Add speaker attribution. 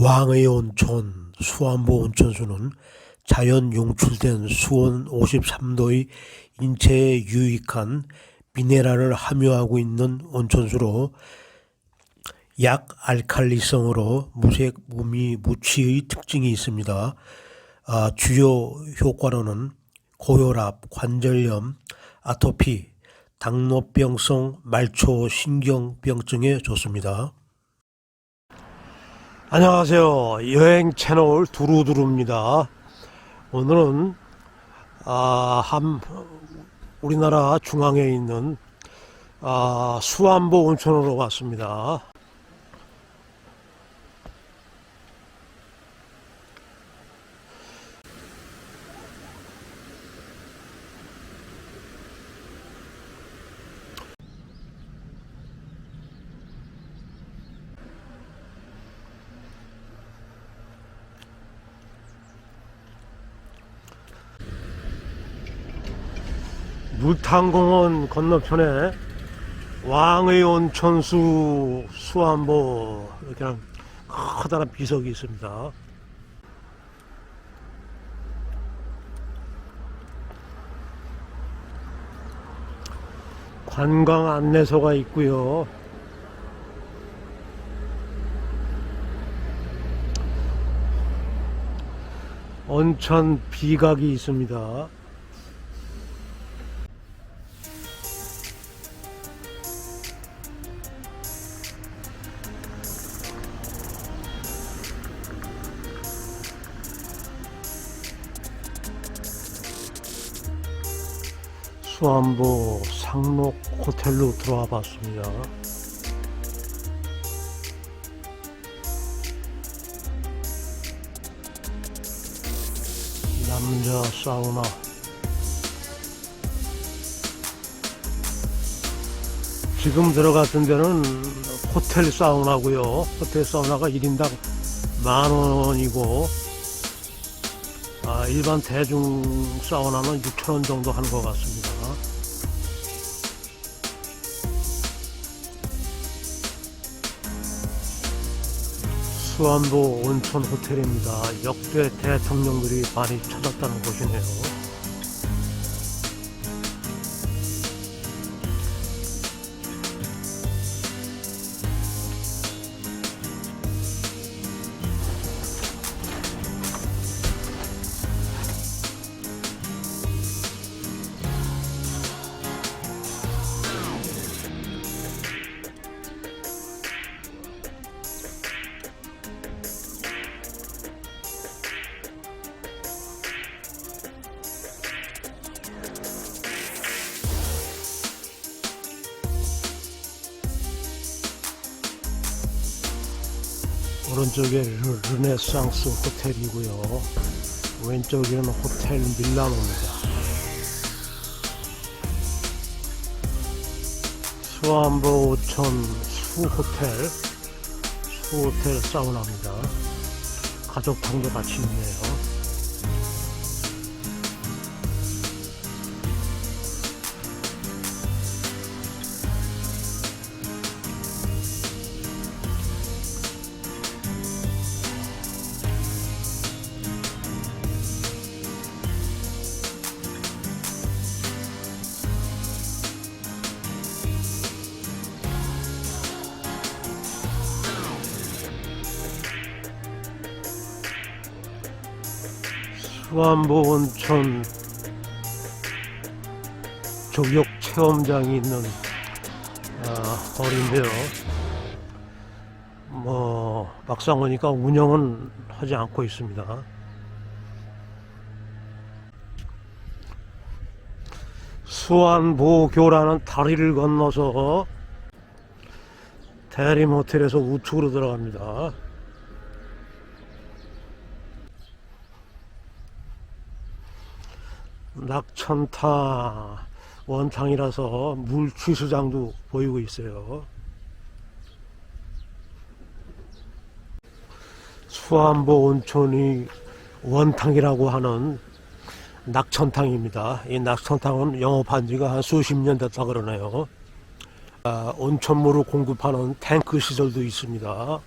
Speaker 1: 왕의 온천 수안보 온천수는 자연 용출된 수온 53도의 인체에 유익한 미네랄을 함유하고 있는 온천수로 약 알칼리성으로 무색 무미 무취의 특징이 있습니다. 아, 주요 효과로는 고혈압, 관절염, 아토피, 당뇨병성 말초 신경병증에 좋습니다. 안녕하세요. 여행 채널 두루두루입니다. 오늘은 아, 한 우리나라 중앙에 있는 아, 수안보 온천으로 왔습니다. 물탕공원 건너편에 왕의 온천수 수안보 이렇게 커다란 비석이 있습니다. 관광 안내소가 있고요. 온천 비각이 있습니다. 수안보 상록 호텔로 들어와 봤습니다. 남자 사우나 지금 들어갔던 데는 호텔 사우나고요. 호텔 사우나가 1인당 만 원이고 아, 일반 대중 사우나는 6천 원 정도 하는 것 같습니다. 수안보 온천 호텔입니다. 역대 대통령들이 많이 찾았다는 곳이네요. 오른쪽에 르, 르네상스 호텔이고요. 왼쪽에는 호텔 밀라노입니다. 수안보 오천 수호텔 수호텔 사우나입니다. 가족탕도 같이 있네요. 수안보 온천 조격 체험장이 있는 아, 거리인데요. 뭐 막상 오니까 운영은 하지 않고 있습니다. 수안보교라는 다리를 건너서 대림 호텔에서 우측으로 들어갑니다. 낙천타 원탕이라서 물 취수장도 보이고 있어요. 수안보 온천이 원탕이라고 하는 낙천탕입니다. 이 낙천탕은 영업한 지가 한 수십 년 됐다 그러네요. 아, 온천물을 공급하는 탱크 시설도 있습니다.